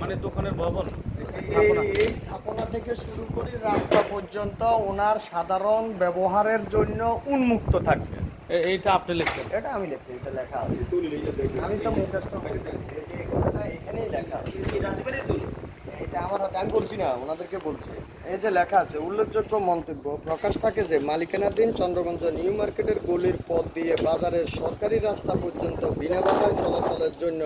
মানে দোকানের ভবন এই স্থাপনা এই স্থাপনা থেকে শুরু করে রাস্তা পর্যন্ত ওনার সাধারণ ব্যবহারের জন্য উন্মুক্ত থাকবে। এইটা আপনি লিখছেন? এটা আমি লিখছি এটা লেখা আছে। আমি তো মুখস্থ এখানেই লেখা আছে। এটা আমার হাতে আমি বলছি না ওনাদেরকে বলছি। এই যে লেখা আছে উল্লেখযোগ্য মন্তব্য প্রকাশ থাকে যে মালিকানাধীন চন্দ্রগঞ্জ নিউ মার্কেটের গলির পথ দিয়ে বাজারের সরকারি রাস্তা পর্যন্ত বিনা বাধায় চলাচলের জন্য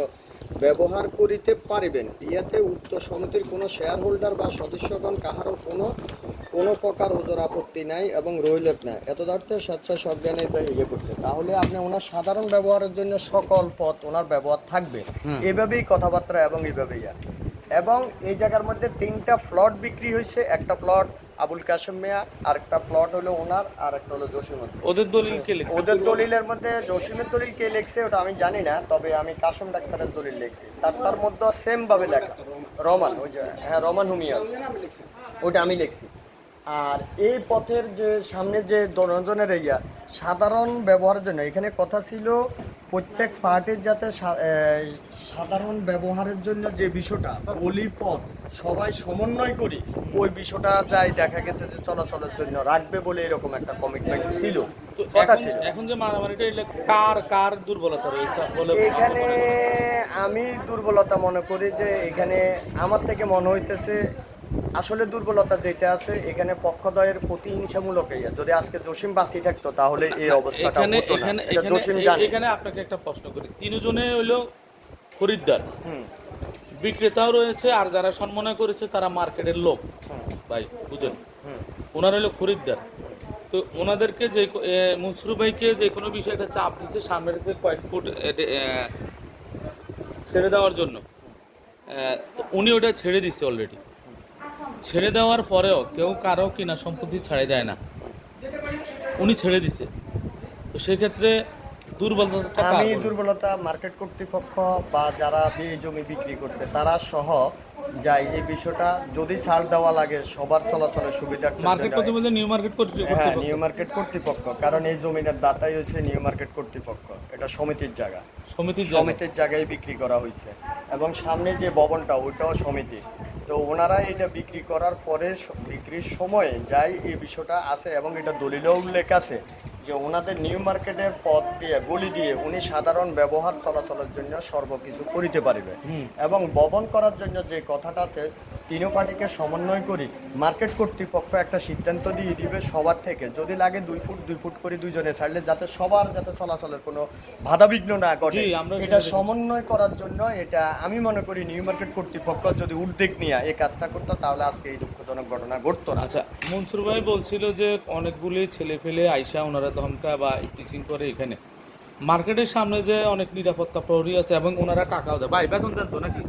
ব্যবহার করিতে পারিবেন। ইয়াতে উক্ত সমিতির কোনো শেয়ার হোল্ডার বা সদস্যগণ কাহারও কোনো কোনো প্রকার ওজোর আপত্তি নাই এবং রইলত না। এতদার্থে স্বেচ্ছা সজ্ঞানে এটা ইয়ে করছে তাহলে আপনি ওনার সাধারণ ব্যবহারের জন্য সকল পথ ওনার ব্যবহার থাকবে। এভাবেই কথাবার্তা এবং এইভাবেই আর এবং এই জায়গার মধ্যে তিনটা প্লট বিক্রি হয়েছে। একটা প্লট আবুল কাশেম মিয়া আর একটা প্লট হলো ওনার আর একটা হলো জসিমুদ্দিন ওদের দলিল কে লিখছে? ওদের দলিলের মধ্যে জসিমের দলিল কে লিখছে ওটা আমি জানি না তবে আমি কাসম ডাক্তারের দলিল লিখছি। তার তার মধ্যে সেম ভাবে লেখা। রমান ওই যে হ্যাঁ রমান হুমিয়া। ওটা আমি লিখছি। আর এই পথের যে সামনে যে দনজনের ইয়া সাধারণ ব্যবহারের জন্য এখানে কথা ছিল প্রত্যেক পার্টির যাতে সাধারণ ব্যবহারের জন্য যে বিষয়টা গলি পথ সবাই সমন্বয় করি ওই বিষয়টা যাই দেখা গেছে যে চলাচলের জন্য রাখবে বলে এরকম একটা কমিটমেন্ট ছিল। কথা এখন ছিল। এখন যে মারামারিটা এটা কার কার দুর্বলতা রয়েছে এখানে আমি দুর্বলতা মনে করি যে এখানে আমার থেকে মনে হইতেছে আসলে দুর্বলতা যেটা আছে এখানে পক্ষদয়ের প্রতিহিংসামূলক। যদি আজকে জসিম বাঁচি থাকতো তাহলে এই অবস্থাটা এখানে হতো না। আপনাকে একটা প্রশ্ন করি। তিনজনে হইল খরিদ্দার। হুম, বিক্রেতাও রয়েছে, আর যারা সম্মাননা করেছে তারা মার্কেটের লোক। ভাই বুঝেন। ওনারা হলো খরিদ্দার। তো ওনাদেরকে যে মনসুর ভাইকে যে কোনো বিষয়ে একটা চাপ দিচ্ছে সামনের দিকে কয়েক ফুট ছেড়ে দেওয়ার জন্য। তো উনি ওটা ছেড়ে দিচ্ছে অলরেডি ছেড়ে দেওয়ার পরেও কেউ কারও কিনা সম্পত্তি ছাড়ে দেয় না। উনি ছেড়ে দিছে। তো সেক্ষেত্রে দুর্বলতা আমি দুর্বলতা মার্কেট কর্তৃপক্ষ বা যারা এই জমি বিক্রি করছে তারা সহ যাই এই বিষয়টা যদি ছাড় দেওয়া লাগে সবার চলাচলের সুবিধা মার্কেট নিউ মার্কেট করতে হ্যাঁ নিউ মার্কেট কর্তৃপক্ষ। কারণ এই জমিটার দাতাই হচ্ছে নিউ মার্কেট কর্তৃপক্ষ। এটা সমিতির জায়গা। সমিতির। সমিতির জায়গায় বিক্রি করা হয়েছে। এবং সামনে যে ভবনটা ওইটাও সমিতি। তো ওনারা এটা বিক্রি করার পরে বিক্রির সময় যাই এই বিষয়টা আছে এবং এটা দলিলেও উল্লেখ আছে। যে ওনাদের নিউ মার্কেটের পথ দিয়ে গলি দিয়ে উনি সাধারণ ব্যবহার চলাচলের জন্য সর্বকিছু করিতে পারিবে। এবং বপন করার জন্য যে কথাটা আছে তিনও পার্টিকে সমন্বয় করি মার্কেট কর্তৃপক্ষ একটা সিদ্ধান্ত দিয়ে দিবে সবার থেকে। যদি লাগে দুই ফুট দুই ফুট করে দুইজনে ছাড়লে যাতে সবার যাতে চলাচলের কোনো বাধাবিঘ্ন না ঘটে। এটা সমন্বয় করার জন্য এটা আমি মনে করি নিউ মার্কেট কর্তৃপক্ষ যদি উদ্যোগ নিয়ে এই কাজটা করতো তাহলে আজকে এই দুঃখজনক ঘটনা ঘটতো না। আচ্ছা মনসুর ভাই বলছিল যে অনেকগুলি ছেলে ফেলে আইসা ওনারা ধমকা বা টিচিং করে এখানে। মার্কেটের সামনে যে অনেক নিরাপত্তা প্রহরী আছে এবং ওনারা টাকাও দেয়। ভাই বেতন দেন তো নাকি?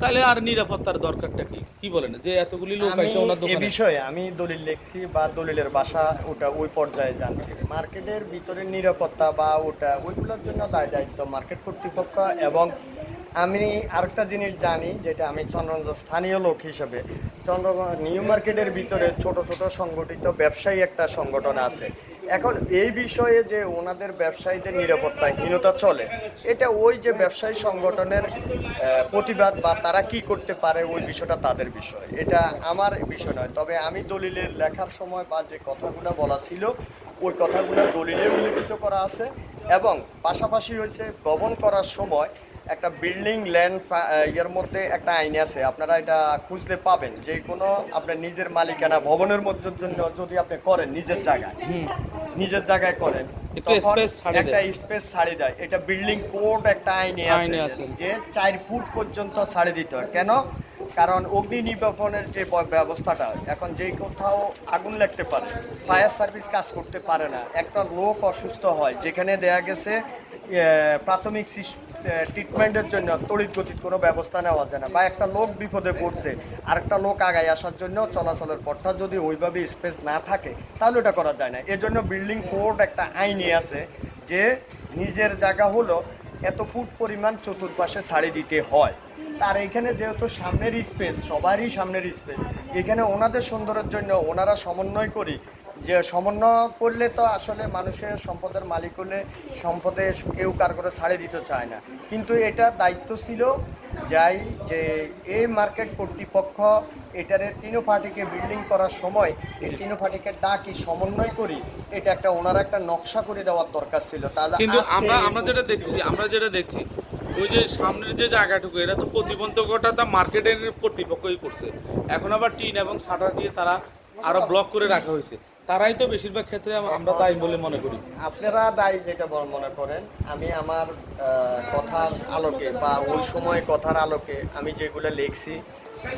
তাহলে আর নিরাপত্তার দরকারটা কি? কি বলেন? যে এতগুলি লোক আইসা ওনার দোকানে। বিষয়ে আমি দলিল লিখছি বা দলিলের বাসা ওটা ওই পর্যায়ে জানছি। মার্কেটের ভিতরে নিরাপত্তা বা ওটা ওইগুলোর জন্য দায় দায়িত্ব মার্কেট কর্তৃপক্ষ এবং আমি আরেকটা জিনিস জানি যেটা আমি চন্দ্রগঞ্জ স্থানীয় লোক হিসেবে। চন্দ্রগঞ্জ নিউ মার্কেটের ভিতরে ছোট ছোট সংগঠিত ব্যবসায়ী একটা সংগঠন আছে। এখন এই বিষয়ে যে ওনাদের ব্যবসায়ীদের নিরাপত্তাহীনতা চলে, এটা ওই যে ব্যবসায়ী সংগঠনের প্রতিবাদ বা তারা কি করতে পারে ওই বিষয়টা তাদের বিষয়। এটা আমার বিষয় নয়, তবে আমি দলিলের লেখার সময় বা যে কথাগুলো বলা ছিল, ওই কথাগুলো দলিলে উল্লেখিত করা আছে এবং পাশাপাশি হয়েছে ভবন করার সময় একটা বিল্ডিং, ল্যান্ড ইয়ের মধ্যে একটা আইন আছে, আপনারা এটা খুঁজলে পাবেন। যে কোনো আপনার নিজের মালিকানা ভবনের মধ্যে জন্য যদি আপনি করেন নিজের জায়গায়। নিজের জায়গায় করেন। একটু একটা। স্পেস ছাড়ি দেয়। এটা বিল্ডিং কোড একটা আইনে আছে। যে চার ফুট পর্যন্ত ছাড়ি দিতে হয়। কেন? কারণ অগ্নি নির্বাপনের যে ব্যবস্থাটা এখন যেই কোথাও আগুন লাগতে পারে ফায়ার সার্ভিস কাজ করতে পারে না। একটা লোক অসুস্থ হয় যেখানে দেয়া গেছে প্রাথমিক ট্রিটমেন্টের জন্য তড়িৎ গতির কোনো ব্যবস্থা নেওয়া যায় না। বা একটা লোক বিপদে পড়ছে, আরেকটা লোক আগায় আসার জন্য চলাচলের পথটা যদি ওইভাবে স্পেস না থাকে, তাহলে ওটা করা যায় না। এজন্য বিল্ডিং কোড একটা আইনে আছে যে নিজের জায়গা হলো এত ফুট পরিমাণ চতুর্পাশে ছাড়ি দিতে হয়। তার এখানে যেহেতু সামনের স্পেস সবারই সামনের স্পেস এখানে ওনাদের সুন্দরের জন্য ওনারা সমন্বয় করি যে সমন্বয় করলে তো আসলে মানুষের সম্পদের মালিক হলে সম্পদে কেউ কার করে ছাড়ে দিতে চায় না। কিন্তু এটা দায়িত্ব ছিল যাই যে এই মার্কেট কর্তৃপক্ষ এটার তিনো পার্টিকে বিল্ডিং করার সময় এই তিনো পার্টিকে ডাকি সমন্বয় করি এটা একটা ওনারা একটা নকশা করে দেওয়ার দরকার ছিল। তাহলে কিন্তু আমরা আমরা যেটা দেখছি আমরা যেটা দেখছি ওই যে সামনের যে জায়গাটুকু এটা তো প্রতিবন্ধকতা তা মার্কেটের কর্তৃপক্ষই করছে। এখন আবার টিন এবং শাটার দিয়ে তারা আরও ব্লক করে রাখা হয়েছে। তারাই তো বেশিরভাগ ক্ষেত্রে আমরা দায়ী বলে মনে করি। আপনারা দায়ী যেটা বড় মনে করেন আমি আমার কথার আলোকে বা ওই সময় কথার আলোকে আমি যেগুলো লিখছি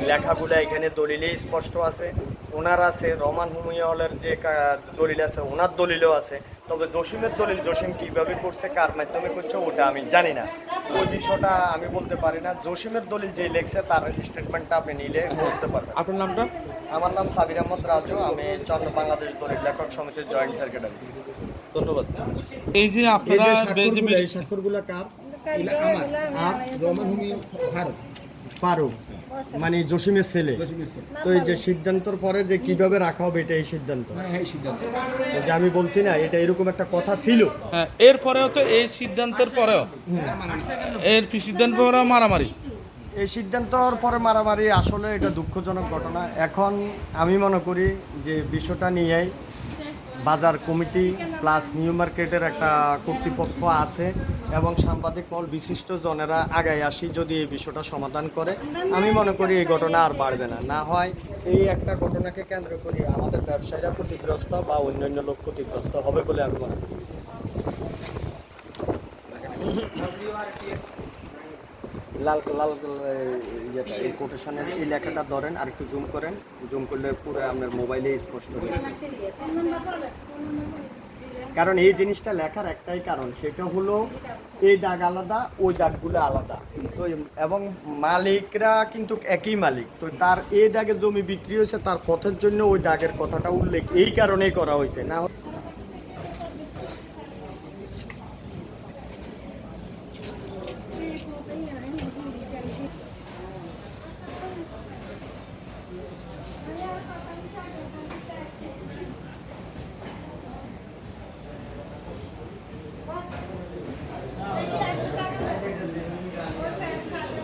লেখাগুলো এখানে দলিলে স্পষ্ট আছে। ওনার আছে রমান হুমিয়া হলের যে দলিল আছে ওনার দলিলও আছে। তবে জসিমের দলিল জসিম কীভাবে করছে কার মাধ্যমে করছে ওটা আমি জানি না। ওই বিষয়টা আমি বলতে পারি না। জসিমের দলিল যে লেখছে তার স্টেটমেন্টটা আপনি নিলে বলতে পারবেন। আপনার নামটা? আমার নাম সাবির আহমদ রাজু আমি চন্দ্র বাংলাদেশ দলিল লেখক সমিতির জয়েন্ট সেক্রেটারি। ধন্যবাদ। এই যে আপনারা যে এই স্বাক্ষরগুলো কার? আমার আর রহমান হুমি ভারত পারো মানে জসিমের ছেলে। তো এই যে সিদ্ধান্তর পরে যে কীভাবে রাখা হবে এটা এই সিদ্ধান্ত? হ্যাঁ হ্যাঁ সিদ্ধান্ত। যে আমি বলছি না এটা এরকম একটা কথা ছিল। হ্যাঁ, এর পরেও তো এই সিদ্ধান্তের পরেও। এর সিদ্ধান্ত পরেও মারামারি। এই সিদ্ধান্তর পরে মারামারি আসলে এটা দুঃখজনক ঘটনা। এখন আমি মনে করি যে বিষয়টা নিয়েই বাজার কমিটি প্লাস নিউ মার্কেটের একটা কর্তৃপক্ষ আছে এবং সাংবাদিক মল বিশিষ্ট জনেরা আগায় আসি যদি এই বিষয়টা সমাধান করে। আমি মনে করি এই ঘটনা আর বাড়বে না। না হয় এই একটা ঘটনাকে কেন্দ্র করি আমাদের ব্যবসায়ীরা ক্ষতিগ্রস্ত বা অন্যান্য লোক ক্ষতিগ্রস্ত হবে বলে আমি মনে করি। লাল লাল, এই কোটেশনের এই লেখাটা ধরেন আর একটু জুম করেন। জুম করলে পুরো আপনার মোবাইলে স্পষ্ট হয়ে। কারণ এই জিনিসটা লেখার একটাই কারণ, সেটা হলো এই দাগ আলাদা, ওই দাগগুলো আলাদা। তো এবং মালিকরা কিন্তু একই মালিক। তো তার এই দাগে জমি বিক্রি হয়েছে, তার পথের জন্য ওই দাগের কথাটা উল্লেখ, এই কারণেই করা হয়েছে। না